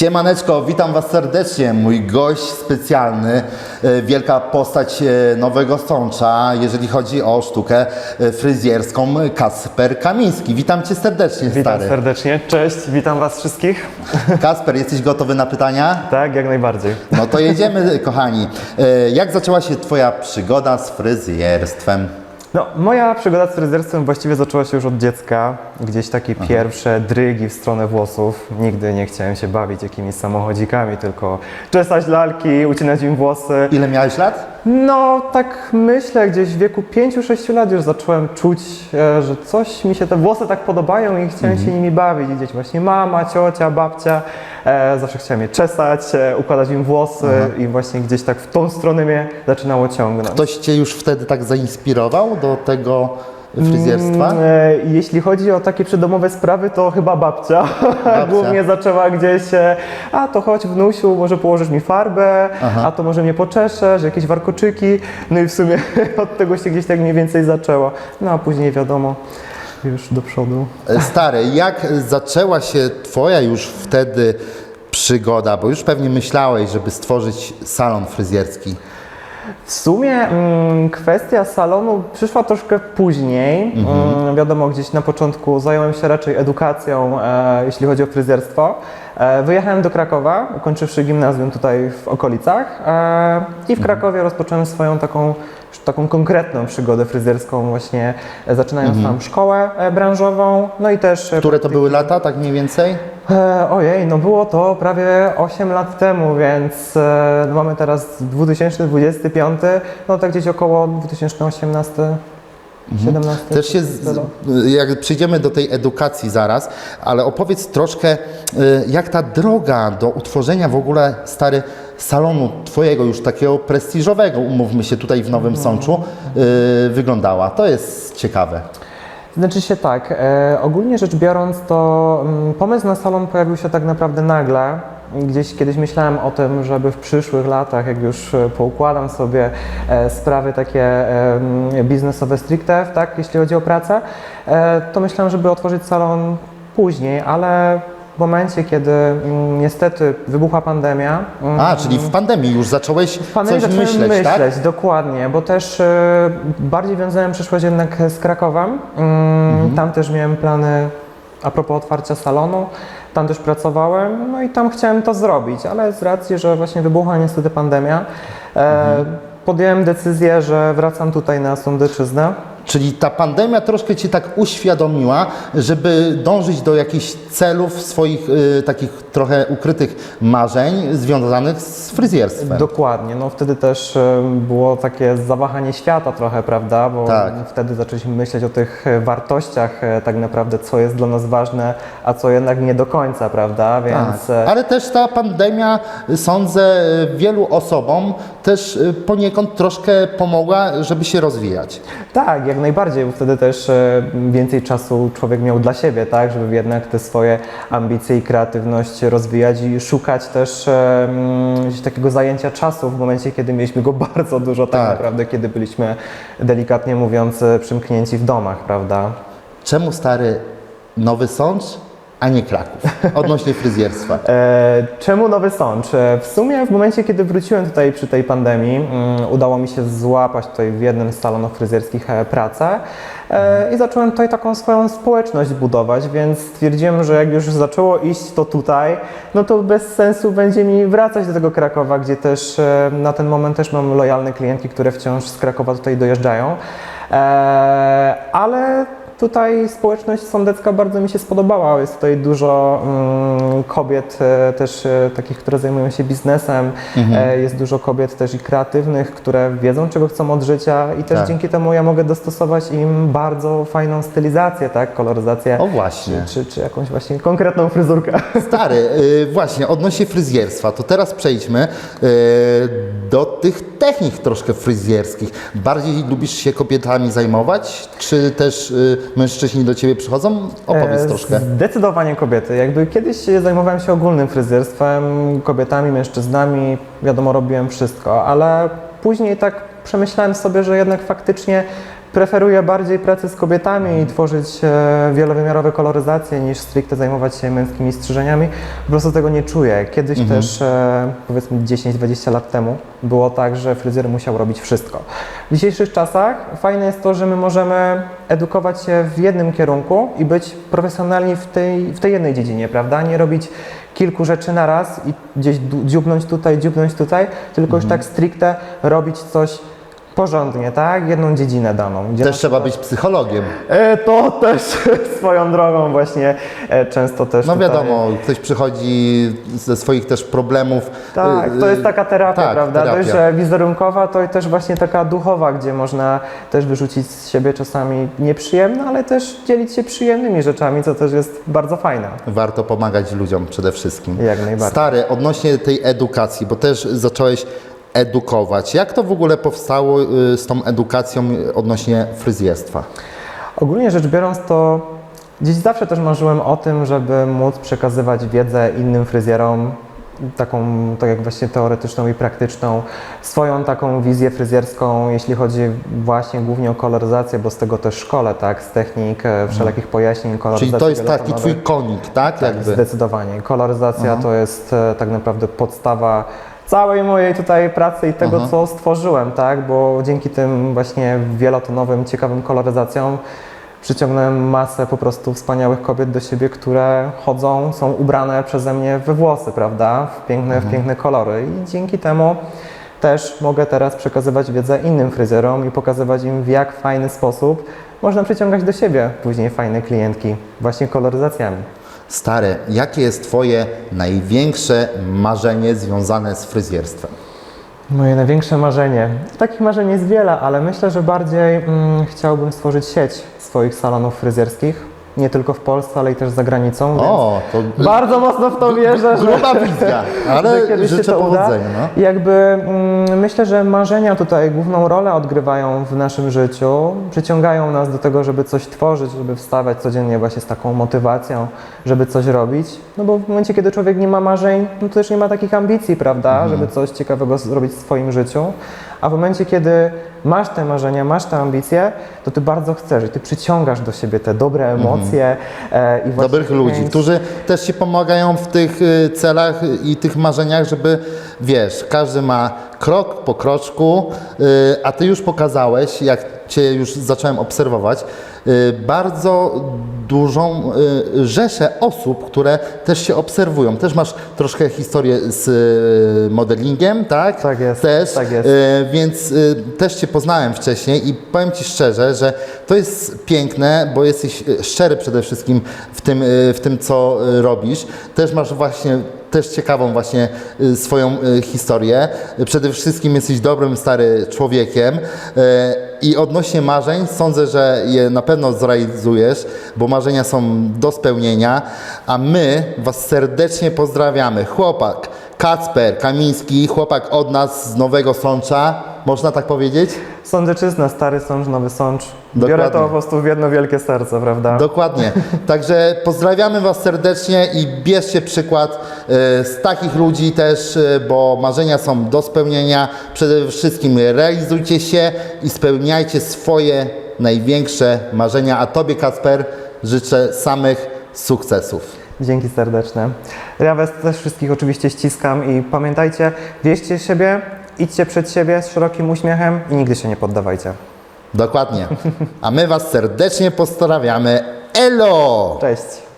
Siemaneczko, witam Was serdecznie. Mój gość specjalny, e, wielka postać e, Nowego Sącza, jeżeli chodzi o sztukę e, fryzjerską, Kasper Kamiński. Witam Cię serdecznie, Witam stary. serdecznie, cześć, witam Was wszystkich. Kasper, jesteś gotowy na pytania? Tak, jak najbardziej. No to jedziemy, kochani. Jak zaczęła się Twoja przygoda z fryzjerstwem? No, moja przygoda z fryzjerstwem właściwie zaczęła się już od dziecka. Gdzieś takie pierwsze drygi w stronę włosów. Nigdy nie chciałem się bawić jakimiś samochodzikami, tylko czesać lalki, ucinać im włosy. Ile miałeś lat? No, tak myślę, gdzieś w wieku 5-6 lat już zacząłem czuć, e, że coś mi się te włosy tak podobają i chciałem się nimi bawić. I gdzieś właśnie mama, ciocia, babcia. E, zawsze chciałem je czesać, e, układać im włosy i właśnie gdzieś tak w tą stronę mnie zaczynało ciągnąć. Ktoś Cię już wtedy tak zainspirował do tego fryzjerstwa? Mm, e, Jeśli chodzi o takie przydomowe sprawy, to chyba babcia. Głównie zaczęła gdzieś, e, a to chodź wnusiu, może położysz mi farbę, a to może mnie poczeszesz, jakieś warkoczyki. No i w sumie od tego się gdzieś tak mniej więcej zaczęło. No a później wiadomo, już do przodu. E, Stary, jak zaczęła się Twoja już wtedy przygoda? Bo już pewnie myślałeś, żeby stworzyć salon fryzjerski. W sumie mm, kwestia salonu przyszła troszkę później. Mm, wiadomo, gdzieś na początku zająłem się raczej edukacją, e, jeśli chodzi o fryzjerstwo. E, wyjechałem do Krakowa, kończywszy gimnazjum tutaj w okolicach e, i w Krakowie rozpocząłem swoją taką, taką konkretną przygodę fryzjerską właśnie, e, zaczynając tam szkołę branżową, no i też... Które to były lata, tak mniej więcej? Ojej, no było to prawie 8 lat temu, więc no mamy teraz 2025, no tak gdzieś około 2018, 17. Też się, z, jak przyjdziemy do tej edukacji zaraz, ale opowiedz troszkę, y, jak ta droga do utworzenia w ogóle, stary, salonu twojego już takiego prestiżowego, umówmy się tutaj w Nowym Sączu, y, wyglądała. To jest ciekawe. Znaczy się tak, e, ogólnie rzecz biorąc, to mm, pomysł na salon pojawił się tak naprawdę nagle. Gdzieś kiedyś myślałem o tym, żeby w przyszłych latach, jak już e, poukładam sobie e, sprawy takie mm, biznesowe stricte, tak, jeśli chodzi o pracę, e, to myślałem, żeby otworzyć salon później, ale w momencie, kiedy mm, niestety wybuchła pandemia, mm, A, czyli w pandemii już zacząłeś w pandemii coś zacząłem myśleć, tak? myśleć, dokładnie, bo też bardziej wiązałem przyszłość jednak z Krakowem. Mm, Tam też miałem plany a propos otwarcia salonu. Tam też pracowałem, no i tam chciałem to zrobić, ale z racji, że właśnie wybuchła niestety pandemia, e, podjąłem decyzję, że wracam tutaj na Sądeczyznę. Czyli ta pandemia troszkę Cię tak uświadomiła, żeby dążyć do jakichś celów swoich y, takich trochę ukrytych marzeń związanych z fryzjerstwem. Dokładnie, no wtedy też e, było takie zawahanie świata trochę, prawda, bo Tak. wtedy zaczęliśmy myśleć o tych e, wartościach e, tak naprawdę, co jest dla nas ważne, a co jednak nie do końca, prawda, więc Tak. Ale też ta pandemia, sądzę, wielu osobom też poniekąd troszkę pomogła, żeby się rozwijać. tak, jak najbardziej, bo wtedy też więcej czasu człowiek miał dla siebie, tak, żeby jednak te swoje ambicje i kreatywność rozwijać i szukać też takiego zajęcia czasu w momencie, kiedy mieliśmy go bardzo dużo, tak, Tak. naprawdę, kiedy byliśmy delikatnie mówiąc e, przymknięci w domach, prawda. Czemu stary Nowy Sącz, a nie Kraków? Odnośnie fryzjerstwa. E, czemu Nowy Sącz? E, W sumie w momencie, kiedy wróciłem tutaj przy tej pandemii, mm, udało mi się złapać tutaj w jednym z salonów fryzjerskich e, pracę i zacząłem tutaj taką swoją społeczność budować, więc stwierdziłem, że jak już zaczęło iść to tutaj, no to bez sensu będzie mi wracać do tego Krakowa, gdzie też na ten moment też mam lojalne klientki, które wciąż z Krakowa tutaj dojeżdżają. Ale Tutaj społeczność sądecka bardzo mi się spodobała. Jest tutaj dużo mm, kobiet e, też e, takich, które zajmują się biznesem. E, jest dużo kobiet też i kreatywnych, które wiedzą, czego chcą od życia i też Tak. dzięki temu ja mogę dostosować im bardzo fajną stylizację, tak, koloryzację. O właśnie. Czy, czy jakąś właśnie konkretną fryzurkę. Stary, y, właśnie, odnośnie fryzjerstwa, to teraz przejdźmy y, do tych technik troszkę fryzjerskich. Bardziej lubisz się kobietami zajmować, czy też y, mężczyźni do Ciebie przychodzą? Opowiedz E, troszkę. Zdecydowanie kobiety. Jakby kiedyś zajmowałem się ogólnym fryzjerstwem, kobietami, mężczyznami, wiadomo, robiłem wszystko, ale później tak przemyślałem sobie, że jednak faktycznie preferuję bardziej pracę z kobietami i tworzyć e, wielowymiarowe koloryzacje niż stricte zajmować się męskimi strzyżeniami. Po prostu tego nie czuję. Kiedyś też, e, powiedzmy 10-20 lat temu, było tak, że fryzjer musiał robić wszystko. W dzisiejszych czasach fajne jest to, że my możemy edukować się w jednym kierunku i być profesjonalni w tej, w tej jednej dziedzinie, prawda? Nie robić kilku rzeczy na raz i gdzieś dziubnąć tutaj, dziubnąć tutaj, tylko już tak stricte robić coś porządnie, tak? Jedną dziedzinę daną. Gdzie Też trzeba być psychologiem. E, to też swoją drogą właśnie e, często też No tutaj... wiadomo, ktoś przychodzi ze swoich też problemów. Tak, to jest taka terapia, tak, prawda? terapia. Dość, że wizerunkowa, to też właśnie taka duchowa, gdzie można też wyrzucić z siebie czasami nieprzyjemne, ale też dzielić się przyjemnymi rzeczami, co też jest bardzo fajne. Warto pomagać ludziom przede wszystkim. Jak najbardziej. Stary, odnośnie tej edukacji, bo też zacząłeś edukować. Jak to w ogóle powstało y, z tą edukacją odnośnie fryzjerstwa? Ogólnie rzecz biorąc, to gdzieś zawsze też marzyłem o tym, żeby móc przekazywać wiedzę innym fryzjerom, taką, tak jak właśnie teoretyczną i praktyczną, swoją taką wizję fryzjerską, jeśli chodzi właśnie głównie o koloryzację, bo z tego też szkole, tak, z technik, e, wszelakich pojaśnień, koloryzacji Czyli to jest taki twój konik, tak? Tak, Jakby. zdecydowanie. Koloryzacja to jest e, tak naprawdę podstawa całej mojej tutaj pracy i tego, Aha. co stworzyłem, tak? Bo dzięki tym właśnie wielotonowym, ciekawym koloryzacjom przyciągnąłem masę po prostu wspaniałych kobiet do siebie, które chodzą, są ubrane przeze mnie we włosy, prawda? W piękne, w piękne kolory i dzięki temu też mogę teraz przekazywać wiedzę innym fryzjerom i pokazywać im w jak fajny sposób można przyciągać do siebie później fajne klientki właśnie koloryzacjami. Stary, jakie jest twoje największe marzenie związane z fryzjerstwem? Moje największe marzenie. Takich marzeń jest wiele, ale myślę, że bardziej mm, chciałbym stworzyć sieć swoich salonów fryzjerskich. Nie tylko w Polsce, ale i też za granicą. O, to bardzo mocno w to wierzę, że, gruba wizja, ale że kiedyś się życzę to uda. powodzenia. No. Jakby mm, myślę, że marzenia tutaj główną rolę odgrywają w naszym życiu. Przyciągają nas do tego, żeby coś tworzyć, żeby wstawać codziennie właśnie z taką motywacją, żeby coś robić. No bo w momencie, kiedy człowiek nie ma marzeń, no to też nie ma takich ambicji, prawda, żeby coś ciekawego zrobić w swoim życiu. A w momencie, kiedy masz te marzenia, masz te ambicje, to ty bardzo chcesz i ty przyciągasz do siebie te dobre emocje e, i właśnie Dobrych ludzi, chęć- którzy też ci pomagają w tych y, celach i tych marzeniach, żeby wiesz, każdy ma krok po kroczku, y, a ty już pokazałeś, jak cię już zacząłem obserwować, y, bardzo dużą rzeszę osób, które też się obserwują. Też masz troszkę historię z modelingiem, tak? Tak jest, Też, tak jest. więc też Cię poznałem wcześniej i powiem Ci szczerze, że to jest piękne, bo jesteś y, szczery przede wszystkim w tym, y, w tym co y, robisz. Też masz właśnie też ciekawą właśnie swoją historię. Przede wszystkim jesteś dobrym, stary człowiekiem i odnośnie marzeń sądzę, że je na pewno zrealizujesz, bo marzenia są do spełnienia, a my Was serdecznie pozdrawiamy. Chłopak Kacper Kamiński, chłopak od nas z Nowego Sącza, można tak powiedzieć? Sądeczyzna, stary sącz, nowy sącz. Biorę Dokładnie. to po prostu w jedno wielkie serce, prawda? Dokładnie. Także pozdrawiamy Was serdecznie i bierzcie przykład e, z takich ludzi też, e, bo marzenia są do spełnienia. Przede wszystkim realizujcie się i spełniajcie swoje największe marzenia. A Tobie, Kacper, życzę samych sukcesów. Dzięki serdeczne. Ja Was też wszystkich oczywiście ściskam i pamiętajcie, wierzcie w siebie, idźcie przed siebie z szerokim uśmiechem i nigdy się nie poddawajcie. Dokładnie. A my Was serdecznie pozdrawiamy. Elo! Cześć!